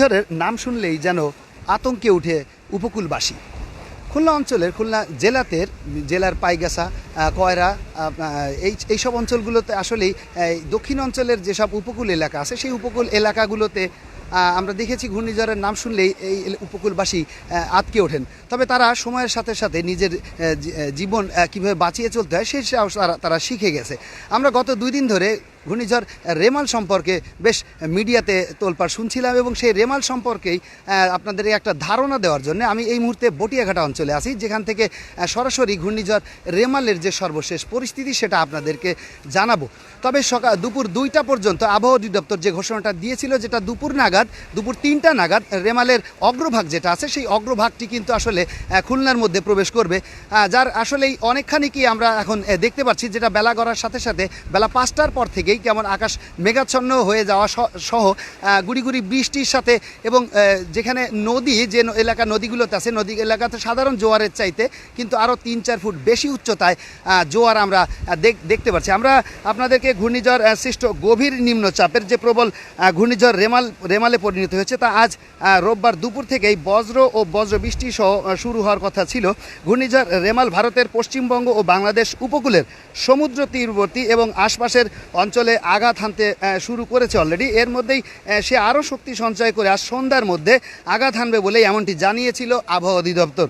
ঘূর্ণিঝড়ের নাম শুনলেই যেন আতঙ্কে উঠে উপকূলবাসী। খুলনা অঞ্চলের খুলনা জেলাতের জেলার পাইগাসা কয়রা এই এইসব অঞ্চলগুলোতে আসলেই দক্ষিণ অঞ্চলের যেসব উপকূল এলাকা আছে, সেই উপকূল এলাকাগুলোতে আমরা দেখেছি ঘূর্ণিঝড়ের নাম শুনলেই এই উপকূলবাসী আতকে ওঠেন। তবে তারা সময়ের সাথে সাথে নিজের জীবন কীভাবে বাঁচিয়ে চলতে হয় সেই তারা শিখে গেছে। আমরা গত দুই দিন ধরে ঘূর্ণিঝড় রেমাল সম্পর্কে বেশ মিডিয়াতে তোলপাড় শুনছিলাম এবং সেই রেমাল সম্পর্কেই আপনাদের একটা ধারণা দেওয়ার জন্য আমি এই মুহূর্তে বটিয়াঘাটা অঞ্চলে আছি, যেখান থেকে সরাসরি ঘূর্ণিঝড় রেমালের যে সর্বশেষ পরিস্থিতি সেটা আপনাদেরকে জানাব। তবে সকাল, দুপুর দুইটা পর্যন্ত আবহাওয়া অধিদপ্তর যে ঘোষণাটা দিয়েছিল যেটা দুপুর নাগাদ, দুপুর তিনটা নাগাদ রেমালের অগ্রভাগ যেটা আছে সেই অগ্রভাগটি কিন্তু আসলে খুলনার মধ্যে প্রবেশ করবে। যার আসলেই অনেকখানি কি আমরা এখন দেখতে পাচ্ছি যেটা বেলা গড়ার সাথে সাথে বেলা পাঁচটার পর থেকেই কেমন আকাশ মেঘাচ্ছন্ন হয়ে যাওয়া সহ আহ, গুড়ি গুড়ি বৃষ্টির সাথে এবং যেখানে নদী যে এলাকা নদীগুলোতে আছে নদী এলাকাতে সাধারণ জোয়ারের চাইতে কিন্তু আরও তিন চার ফুট বেশি উচ্চতায় জোয়ার আমরা দেখতে পাচ্ছি। আমরা আপনাদেরকে ঘূর্ণিঝড় সৃষ্ট গভীর নিম্নচাপের যে প্রবল ঘূর্ণিঝড় রেমাল রেমালে পরিণত হয়েছে তা আজ রোববার দুপুর থেকেই বজ্র ও বজ্র বৃষ্টি সহ শুরু হওয়ার কথা ছিল। ঘূর্ণিঝড় রেমাল ভারতের পশ্চিমবঙ্গ ও বাংলাদেশ উপকূলের সমুদ্র তীরবর্তী এবং আশপাশের অঞ্চলে আঘাত হানতে শুরু করেছে অলরেডি এর মধ্যেই সে আরও শক্তি সঞ্চয় করে আজ সন্ধ্যার মধ্যে আঘাত হানবে বলেই এমনটি জানিয়েছিল আবহাওয়া অধিদপ্তর।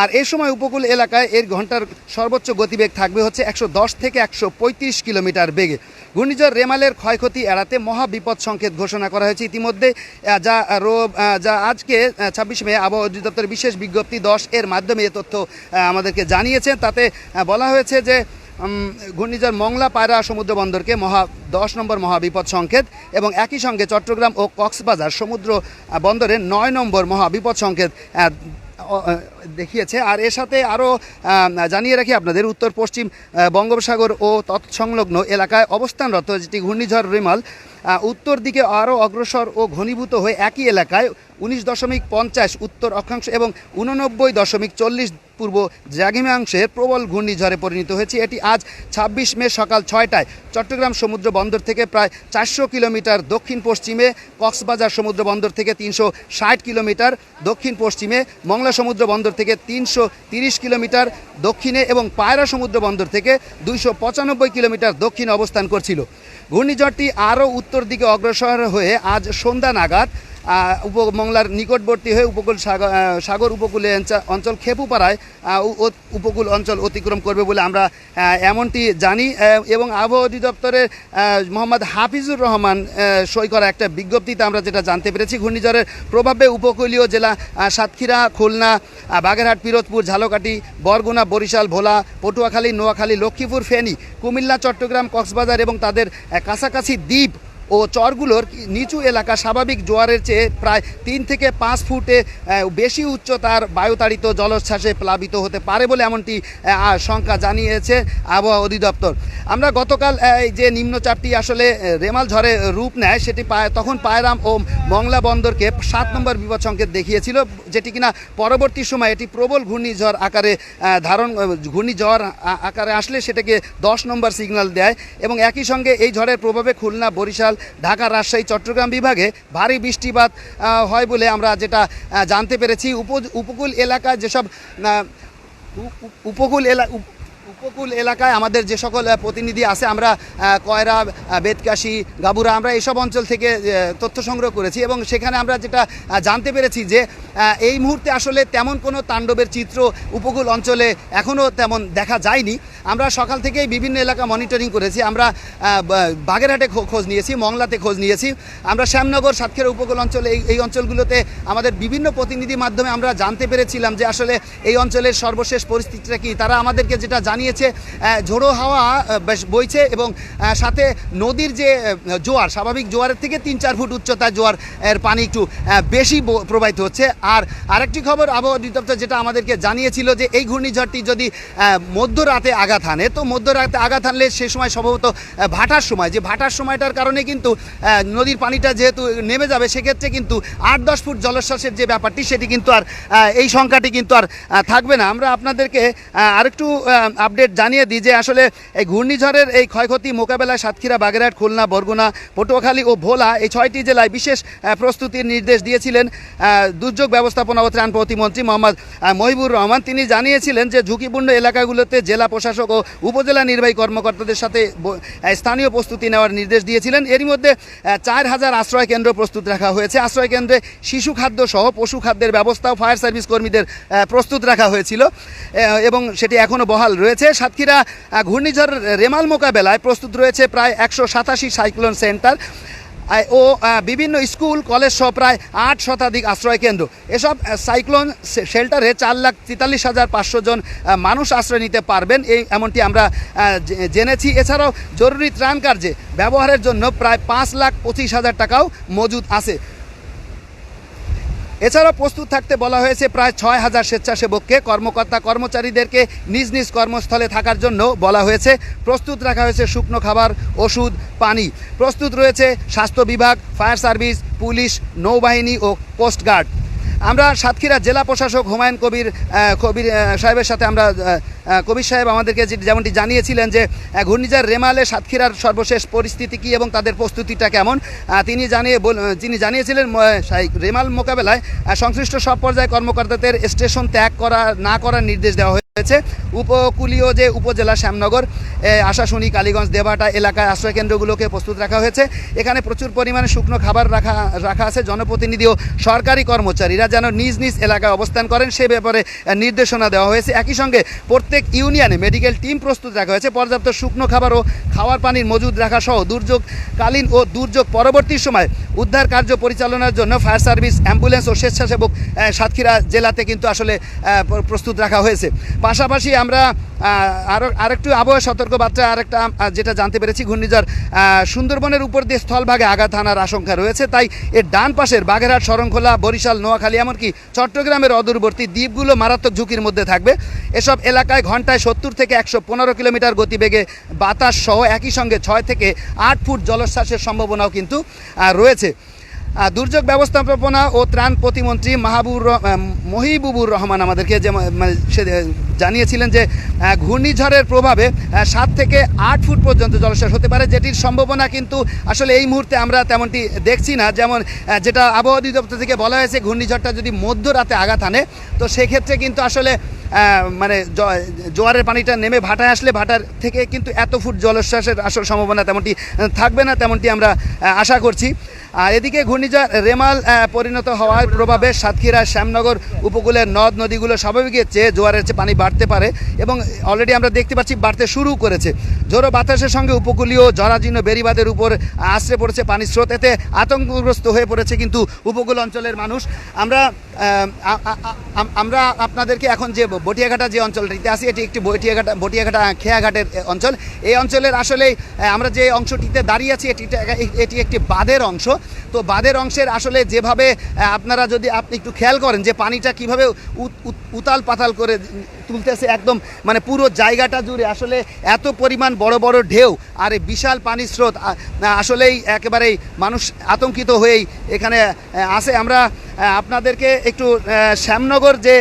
আর এ সময় উপকূল এলাকায় এর ঘণ্টার সর্বোচ্চ গতিবেগ থাকবে হচ্ছে একশো দশ থেকে একশো পঁয়ত্রিশ কিলোমিটার বেগে। ঘূর্ণিঝড় রেমালের ক্ষয়ক্ষতি এড়াতে মহাবিপদ সংকেত ঘোষণা করা হয়েছে ইতিমধ্যে যা রোব যা আজকে ছাব্বিশ মে আবহাওয়া অধিদপ্তরের বিশেষ বিজ্ঞপ্তি দশ এর মাধ্যমে এ তথ্য আমাদেরকে জানিয়েছেন তাতে বলা হয়েছে যে ঘূর্ণিঝড় মংলা পায়রা সমুদ্র বন্দরকে মহা দশ নম্বর মহাবিপদ সংকেত এবং একই সঙ্গে চট্টগ্রাম ও কক্সবাজার সমুদ্র বন্দরে নয় নম্বর মহাবিপদ সংকেত দেখিয়েছে। আর এর সাথে আরও জানিয়ে রাখি আপনাদের, উত্তর, পশ্চিম বঙ্গোপসাগর ও তৎসংলগ্ন এলাকায় অবস্থানরত যেটি ঘূর্ণিঝড় রেমাল উত্তর দিকে আরও অগ্রসর ও ঘনীভূত হয়ে একই এলাকায় উনিশ দশমিক পঞ্চাশ উত্তর অক্ষাংশ এবং উননব্বই দশমিক চল্লিশ পূর্ব দ্রাঘিমাংশের প্রবল ঘূর্ণিঝড়ে পরিণত হয়েছে। এটি আজ ছাব্বিশ মে সকাল ছয়টায় চট্টগ্রাম সমুদ্র বন্দর থেকে প্রায় চারশো কিলোমিটার দক্ষিণ পশ্চিমে, কক্সবাজার সমুদ্র বন্দর থেকে তিনশো ষাট কিলোমিটার দক্ষিণ পশ্চিমে, মংলা সমুদ্র বন্দর থেকে তিনশো তিরিশ কিলোমিটার দক্ষিণে এবং পায়রা সমুদ্র বন্দর থেকে দুইশো পঁচানব্বই কিলোমিটার দক্ষিণে অবস্থান করছিল। ঘূর্ণিঝড়টি আরও উত্তর দিকে অগ্রসর হয়ে আজ সন্ধ্যা নাগাদ উপমংলার নিকটবর্তী হয়ে উপকূল সাগর উপকূলে অঞ্চল- খেপুপাড়ায় উপকূল অঞ্চল অতিক্রম করবে বলে আমরা এমনটি জানি এবং আবহাওয়া অধিদপ্তরের মোহাম্মদ হাফিজুর রহমান সই করা একটা বিজ্ঞপ্তিতে আমরা যেটা জানতে পেরেছি। ঘূর্ণিঝড়ের প্রভাবে উপকূলীয় জেলা সাতক্ষীরা, খুলনা বাগেরহাট, পিরোজপুর, ঝালকাঠি, বরগুনা, বরিশাল, ভোলা, পটুয়াখালী, নোয়াখালী, লক্ষ্মীপুর, ফেনী, কুমিল্লা, চট্টগ্রাম, কক্সবাজার এবং তাদের কাছাকাছি দ্বীপ ও চরগুলোর নিচু এলাকা স্বাভাবিক জোয়ারের চেয়ে প্রায় তিন থেকে পাঁচ ফুটে বেশি উচ্চতার বায়ুতাড়িত জলোচ্ছ্বাসে প্লাবিত হতে পারে বলে এমনটি শঙ্কা জানিয়েছে আবহাওয়া অধিদপ্তর। আমরা গতকাল যে নিম্নচাপটি আসলে রেমাল ঝড়ে রূপ নেয়, সেটি তখন পায়রাম ও মংলা বন্দরকে সাত নম্বর বিপদ সংকেত দেখিয়েছিল, যেটি কিনা পরবর্তী সময় এটি প্রবল ঘূর্ণিঝড় আকারে ধারণ ঘূর্ণিঝড় আকারে আসলে সেটাকে দশ নম্বর সিগন্যাল দেয় এবং একই সঙ্গে এই ঝড়ের প্রভাবে খুলনা, বরিশাল ঢাকা রাজশাহী, চট্টগ্রাম বিভাগে ভারী বৃষ্টিপাত হয় বলে আমরা যেটা জানতে পেরেছি। উপ- উপকূল এলাকায় যেসব উপকূল এলা উপ- উপকূল এলাকায় আমাদের যে সকল প্রতিনিধি আছে, আমরা কয়রা বেতকাশি, গাবুরা, আমরা এইসব অঞ্চল থেকে তথ্য সংগ্রহ করেছি এবং সেখানে আমরা যেটা জানতে পেরেছি যে এই মুহূর্তে আসলে তেমন কোনো তাণ্ডবের চিত্র উপকূল অঞ্চলে এখনও তেমন দেখা যায়নি। আমরা সকাল থেকেই বিভিন্ন এলাকা মনিটরিং করেছি। আমরা বাগেরহাটে খোঁজ নিয়েছি, মংলাতে খোঁজ নিয়েছি। আমরা শ্যামনগর, সাতক্ষীরা উপকূল অঞ্চলে এই এই অঞ্চলগুলোতে আমাদের বিভিন্ন প্রতিনিধি মাধ্যমে আমরা জানতে পেরেছিলাম যে আসলে এই অঞ্চলের সর্বশেষ পরিস্থিতিটা কি। তারা আমাদেরকে যেটা জানিয়েছে আহ, ঝোড়ো হাওয়া বেশ বইছে এবং সাথে নদীর যে জোয়ার স্বাভাবিক জোয়ারের থেকে তিন চার ফুট উচ্চতা জোয়ার এর পানি একটু বেশি প্রবাহিত হচ্ছে। আর আরেকটি খবর আবহাওয়া অধিদপ্তর যেটা আমাদেরকে জানিয়েছিল যে এই ঘূর্ণিঝড়টি যদি মধ্যরাতে আঘাত হানে তো মধ্যরাতে আঘাত হানলে সে সময় সম্ভবত ভাটার সময়। যে ভাটার সময়টার কারণে কিন্তু নদীর পানিটা যেহেতু নেমে যাবে সেক্ষেত্রে কিন্তু আট দশ ফুট জলোচ্ছ্বাসের যে ব্যাপারটি সেটি কিন্তু আর এই সংখ্যাটি কিন্তু আর থাকবে না। আমরা আপনাদেরকে আরেকটু আহ, আপডেট জানিয়ে দিই যে আসলে এই ঘূর্ণিঝড়ের এই ক্ষয়ক্ষতি মোকাবেলায় সাতক্ষীরা, বাগেরহাট, খুলনা, বরগুনা, পটুয়াখালী ও ভোলা এই ছয়টি জেলায় বিশেষ প্রস্তুতির নির্দেশ দিয়েছিলেন দুর্যোগ ব্যবস্থাপনা ও ত্রাণ প্রতিমন্ত্রী মোহাম্মদ মহিবুর রহমান। তিনি জানিয়েছিলেন যে ঝুঁকিপূর্ণ এলাকাগুলোতে জেলা প্রশাসক ও উপজেলা নির্বাহী কর্মকর্তাদের সাথে স্থানীয় প্রস্তুতি নেওয়ার নির্দেশ দিয়েছিলেন। এরই মধ্যে চার হাজার আশ্রয় কেন্দ্র প্রস্তুত রাখা হয়েছে। আশ্রয় কেন্দ্রে শিশু খাদ্য সহ পশু খাদ্যের ব্যবস্থাও ফায়ার সার্ভিস কর্মীদের প্রস্তুত রাখা হয়েছিল এবং সেটি এখনও বহাল রয়েছে। সাতক্ষীরা ঘূর্ণিঝড় রেমাল মোকাবেলায় প্রস্তুত রয়েছে প্রায় একশো সাতাশি সাইক্লোন সেন্টার ও বিভিন্ন স্কুল, কলেজ সহ প্রায় আট শতাধিক আশ্রয় কেন্দ্র এসব সাইক্লোন শেল্টারে চার লাখ তেতাল্লিশ হাজার পাঁচশো জন মানুষ আশ্রয় নিতে পারবেন। এই এমনটি আমরা জেনেছি। এছাড়াও জরুরি ত্রাণ কার্যে ব্যবহারের জন্য প্রায় পাঁচ লাখ পঁচিশ হাজার টাকাও মজুদ আছে। এছাড়াও প্রস্তুত থাকতে বলা হয়েছে প্রায় ছয় হাজার স্বেচ্ছাসেবককে। কর্মকর্তা কর্মচারীদেরকে নিজ নিজ কর্মস্থলে থাকার জন্য বলা হয়েছে। প্রস্তুত রাখা হয়েছে শুকনো খাবার, ওষুধ, পানি। প্রস্তুত রয়েছে স্বাস্থ্য বিভাগ, ফায়ার সার্ভিস, পুলিশ, নৌবাহিনী ও কোস্টগার্ড। আমরা সাতক্ষীরা জেলা প্রশাসক হুমায়ুন কবির কবির সাহেবের সাথে আমরা কবির সাহেব আমাদেরকে যেমনটি জানিয়েছিলেন যে ঘূর্ণিঝড় রেমালে সাতক্ষীরার সর্বশেষ পরিস্থিতি কী এবং তাদের প্রস্তুতিটা কেমন তিনি জানিয়ে বল- তিনি জানিয়েছিলেন রেমাল মোকাবেলায় সংশ্লিষ্ট সব পর্যায়ে কর্মকর্তাদের স্টেশন ত্যাগ করা, না করার নির্দেশ দেওয়া হয়েছে। উপকূলীয় যে উপজেলা শ্যামনগর আশাশুনি, কালীগঞ্জ, দেবাটা এলাকায় আশ্রয় কেন্দ্রগুলোকে প্রস্তুত রাখা হয়েছে। এখানে প্রচুর পরিমাণে শুকনো খাবার রাখা রাখা আছে। জনপ্রতিনিধি ও সরকারি কর্মচারীরা যেন নিজ নিজ এলাকায় অবস্থান করেন, সে ব্যাপারে নির্দেশনা দেওয়া হয়েছে। একই সঙ্গে প্রত্যেক ইউনিয়নে মেডিকেল টিম প্রস্তুত রাখা হয়েছে। পর্যাপ্ত শুকনো খাবার ও খাওয়ার পানির মজুদ রাখা সহ দুর্যোগকালীন ও দুর্যোগ পরবর্তী সময় উদ্ধার কার্য পরিচালনার জন্য ফায়ার সার্ভিস, অ্যাম্বুলেন্স ও স্বেচ্ছাসেবক সাতক্ষীরা জেলাতে কিন্তু আসলে প্রস্তুত রাখা হয়েছে। পাশাপাশি আমরা আরও আরেকটু আবহাওয়া সতর্ক বার্তা আরেকটা যেটা জানতে পেরেছি, ঘূর্ণিঝড় সুন্দরবনের উপর দিয়ে স্থলভাগে আঘাত হানার আশঙ্কা রয়েছে। তাই এর ডান পাশের বাগেরহাট, শরণখোলা, বরিশাল, নোয়াখালী, এমনকি চট্টগ্রামের অদূরবর্তী দ্বীপগুলো মারাত্মক ঝুঁকির মধ্যে থাকবে। এসব এলাকায় ঘন্টায় সত্তর থেকে একশো পনেরো কিলোমিটার গতিবেগে বাতাস সহ একই সঙ্গে ছয় থেকে আট ফুট জলোচ্ছ্বাসের সম্ভাবনাও কিন্তু রয়েছে। দুর্যোগ ব্যবস্থাপনা ও ত্রাণ প্রতিমন্ত্রী মাহাবুর মহিবুবুর রহমান আমাদেরকে যে মানে সে জানিয়েছিলেন যে ঘূর্ণিঝড়ের প্রভাবে সাত থেকে আট ফুট পর্যন্ত জলশ্বাস হতে পারে, যেটির সম্ভাবনা কিন্তু আসলে এই মুহূর্তে আমরা তেমনটি দেখছি না। যেমন যেটা আবহাওয়া অধিদপ্তর থেকে বলা হয়েছে, ঘূর্ণিঝড়টা যদি মধ্যরাতে আঘাত আনে, তো সেক্ষেত্রে কিন্তু আসলে মানে জোয়ারের পানিটা নেমে ভাটায় আসলে ভাটার থেকে কিন্তু এত ফুট জলোচ্ছ্বাসের আসল সম্ভাবনা তেমনটি থাকবে না তেমনটি আমরা আশা করছি। আর এদিকে ঘূর্ণিঝড় রেমাল পরিণত হওয়ার প্রভাবে সাতক্ষীরা, শ্যামনগর উপকূলের নদ নদীগুলো স্বাভাবিকের চেয়ে জোয়ারের চেয়ে পানি বাড়তে পারে এবং অলরেডি আমরা দেখতে পাচ্ছি বাড়তে শুরু করেছে। ঝোড়ো বাতাসের সঙ্গে উপকূলীয় জরাজীর্ণ বেড়িবাঁধের উপর আশ্রে পড়েছে পানির স্রোত। এতে আতঙ্কগ্রস্ত হয়ে পড়েছে কিন্তু উপকূল অঞ্চলের মানুষ। আমরা আমরা আপনাদেরকে এখন যে বটিয়াঘাটা যে অঞ্চলটিতে আছি এটি একটি বটিয়াঘাটা বটিয়াঘাটা খেয়াঘাটের অঞ্চল। এই অঞ্চলের আসলে আমরা যে অংশটিতে দাঁড়িয়ে আছি, এটি এটি একটি বাঁধের অংশ। তো বাঁধের অংশের আসলে যেভাবে আপনারা যদি আপনি একটু খেয়াল করেন যে পানিটা কীভাবে উত- উত- উতাল পাতাল করে তুলতেছে একদম মানে পুরো জায়গাটা জুড়ে। আসলে এত পরিমাণ বড় বড় ঢেউ আর বিশাল পানির স্রোত আসলেই একেবারেই মানুষ আতঙ্কিত হয়েই এখানে আসে আমরা আপনাদেরকে একটু শ্যামনগর যে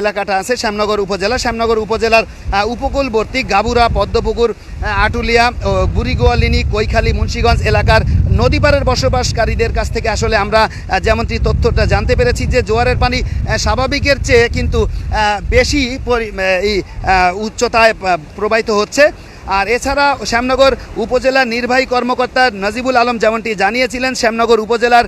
এলাকাটা আছে, শ্যামনগর উপজেলা, শ্যামনগর উপজেলার উপকূলবর্তী গাবুরা, পদ্মপুকুর আটুলিয়া বুড়িগোয়ালিনী কৈখালী, মুন্সীগঞ্জ এলাকার নদীপাড়ের বসবাসকারীদের কাছ থেকে আসলে আমরা যেমনটি তথ্যটা জানতে পেরেছি যে জোয়ারের পানি স্বাভাবিকের চেয়ে কিন্তু বেশি এই উচ্চতায় প্রবাহিত হচ্ছে। আর এছাড়া শ্যামনগর উপজেলার নির্বাহী কর্মকর্তা নাজিবুল আলম যেমনটি জানিয়েছিলেন, শ্যামনগর উপজেলার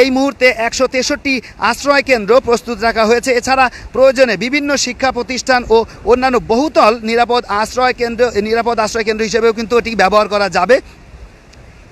এই মুহূর্তে একশো তেষট্টি আশ্রয় কেন্দ্র প্রস্তুত রাখা হয়েছে। এছাড়া প্রয়োজনে বিভিন্ন শিক্ষা প্রতিষ্ঠান ও অন্যান্য বহুতল নিরাপদ আশ্রয় কেন্দ্র, নিরাপদ আশ্রয় কেন্দ্র হিসেবেও কিন্তু এটি ব্যবহার করা যাবে।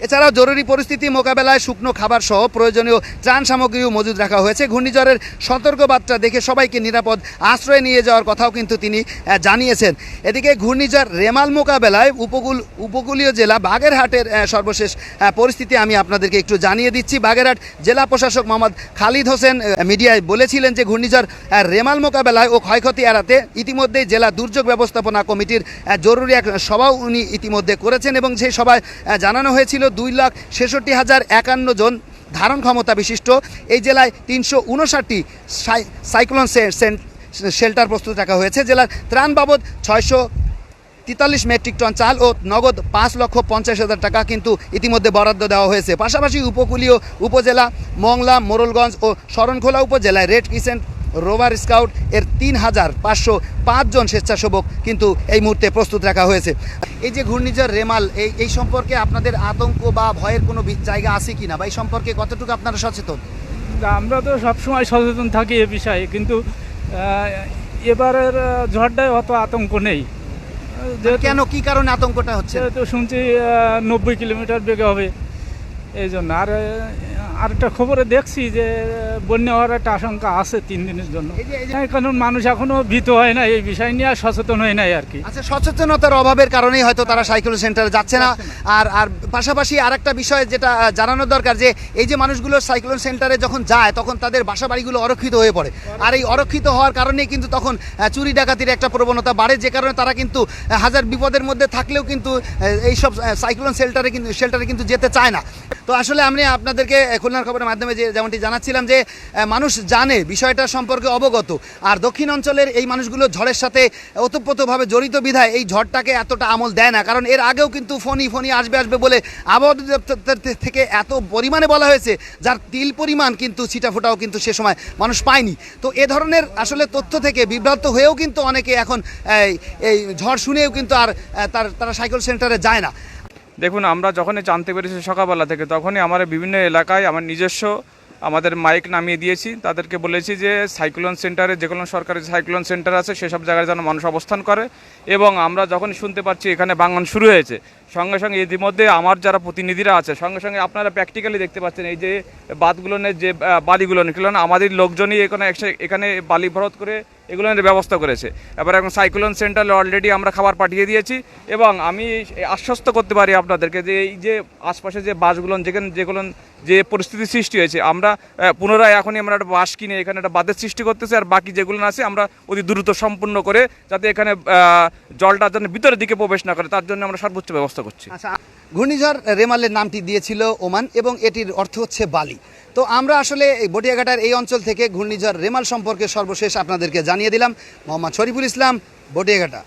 এছাড়াও জরুরি পরিস্থিতি মোকাবেলায় শুকনো খাবার সহ প্রয়োজনীয় ত্রাণ সামগ্রীও মজুদ রাখা হয়েছে। ঘূর্ণিঝড়ের সতর্কবার্তা দেখে সবাইকে নিরাপদ আশ্রয় নিয়ে যাওয়ার কথাও কিন্তু তিনি জানিয়েছেন। এদিকে ঘূর্ণিঝড় রেমাল মোকাবেলায় উপকূল, উপকূলীয় জেলা বাগেরহাটের সর্বশেষ পরিস্থিতি আমি আপনাদেরকে একটু জানিয়ে দিচ্ছি। বাগেরহাট জেলা প্রশাসক মোহাম্মদ খালিদ হোসেন মিডিয়ায় বলেছিলেন যে ঘূর্ণিঝড় রেমাল মোকাবেলায় ও ক্ষয়ক্ষতি এড়াতে ইতিমধ্যেই জেলা দুর্যোগ ব্যবস্থাপনা কমিটির জরুরি এক সভাও উনি ইতিমধ্যে করেছেন এবং সেই সভায় জানানো হয়েছিল দুই লাখ ছেষট্টি হাজার একান্ন জন ধারণ ক্ষমতা বিশিষ্ট। এই জেলায় তিনশো উনষাটটি সাইক্লোন শেল্টার প্রস্তুত রাখা হয়েছে। জেলার ত্রাণ বাবদ ছয়শো তেতাল্লিশ মেট্রিক টন চাল ও নগদ পাঁচ লক্ষ পঞ্চাশ হাজার টাকা কিন্তু ইতিমধ্যে বরাদ্দ দেওয়া হয়েছে। পাশাপাশি উপকূলীয় উপজেলা মংলা, মোরলগঞ্জ ও শরণখোলা উপজেলায় রেড ক্রিসেন্ট রোভার স্কাউট এর তিন হাজার পাঁচশো পাঁচজন স্বেচ্ছাসেবক কিন্তু এই মুহূর্তে প্রস্তুত রাখা হয়েছে। এই যে ঘূর্ণিঝড় রেমাল এই এই সম্পর্কে আপনাদের আতঙ্ক বা ভয়ের কোনো জায়গা আছে কি না বা এই সম্পর্কে কতটুকু আপনারা সচেতন? আমরা তো সবসময় সচেতন থাকি এ বিষয়ে কিন্তু এবারের ঝড়টায় অত আতঙ্ক নেই। কেন কি কারণে আতঙ্কটা হচ্ছে? তো শুনছি নব্বই কিলোমিটার বেগে হবে এই জন্য। আর আরেকটা খবরে দেখছি যে বন্যা হওয়ার একটা আশঙ্কা আছে তিন দিনের জন্য। হ্যাঁ, কারণ মানুষ এখনও ভীত হয় না এই বিষয় নিয়ে আর সচেতন হয় নাই আর কি। আচ্ছা সচেতনতার অভাবের কারণেই হয়তো তারা সাইকেল সেন্টারে যাচ্ছে না। আর আর পাশাপাশি আর একটা বিষয় যেটা জানানোর দরকার যে এই যে মানুষগুলো সাইক্লোন সেন্টারে যখন যায় তখন তাদের বাসা বাড়িগুলো অরক্ষিত হয়ে পড়ে। আর এই অরক্ষিত হওয়ার কারণেই কিন্তু তখন চুরি ডাকাতির একটা প্রবণতা বাড়ে যে কারণে তারা কিন্তু হাজার বিপদের মধ্যে থাকলেও কিন্তু আহ, এই সব সাইক্লোন সেল্টারে কিন্তু শেল্টারে কিন্তু যেতে চায় না। তো আসলে আমি আপনাদেরকে খুলনার খবরের মাধ্যমে যে যেমনটি জানাচ্ছিলাম যে মানুষ জানে বিষয়টা সম্পর্কে অবগত। আর দক্ষিণ অঞ্চলের এই মানুষগুলো ঝড়ের সাথে ওতপ্রোতভাবে জড়িত বিধায় এই ঝড়টাকে এতটা আমল দেয় না। কারণ এর আগেও কিন্তু ফনি ফনি আসবে আসবে বলে আবহাওয়া থেকে এত পরিমাণে বলা হয়েছে, যার তিল পরিমাণ কিন্তু ছিটাফোটাও কিন্তু সে সময় মানুষ পায়নি। তো এ ধরনের আসলে তথ্য থেকে বিভ্রান্ত হয়েও কিন্তু অনেকে এখন, এই ঝড় শুনেও কিন্তু আর তার, তারা সাইকেল সেন্টারে যায় না। দেখুন, আমরা যখনই জানতে পেরেছি সকালবেলা থেকে, তখনই আমার বিভিন্ন এলাকায় আমার নিজস্ব আমাদের মাইক নামিয়ে দিয়েছি। তাদেরকে বলেছি যে, সাইক্লোন সেন্টারে যে কোনো সরকারি সাইক্লোন সেন্টার আছে, সেসব জায়গায় যেন মানুষ অবস্থান করে। এবং আমরা যখনই শুনতে পাচ্ছি এখানে বাঙন শুরু হয়েছে সঙ্গে সঙ্গে ইতিমধ্যে আমার যারা প্রতিনিধিরা আছে, সঙ্গে সঙ্গে আপনারা প্র্যাকটিক্যালি দেখতে পাচ্ছেন, এই যে বাঁধগুলোনের যে বালিগুলো না আমাদের লোকজনই এখানে এখানে বালি ভরত করে এগুলোর ব্যবস্থা করেছে। এবার এখন সাইক্লোন সেন্টারে অলরেডি আমরা খাবার পাঠিয়ে দিয়েছি এবং আমি আশ্বস্ত করতে পারি আপনাদেরকে যে, এই যে আশপাশে যে বাসগুলো যেখানে যেগুলো যে পরিস্থিতি সৃষ্টি হয়েছে, আমরা পুনরায় এখনই আমরা একটা বাস কিনে এখানে একটা বাঁধের সৃষ্টি করতেছি আর বাকি যেগুলো আছে আমরা অতি দ্রুত সম্পূর্ণ করে যাতে এখানে জলটা যেন ভিতরের দিকে প্রবেশ না করে, তার জন্য আমরা সর্বোচ্চ ব্যবস্থা করছি। আচ্ছা ঘূর্ণিঝড় রেমালের নামটি দিয়েছিল ওমান এবং এটির অর্থ হচ্ছে বালি। তো আমরা আসলে বটিয়াঘাটার এই অঞ্চল থেকে ঘূর্ণিঝড় রেমাল সম্পর্কে সর্বশেষ আপনাদেরকে জানিয়ে দিলাম। মোহাম্মদ শরীফুল ইসলাম, বটিয়াঘাটা।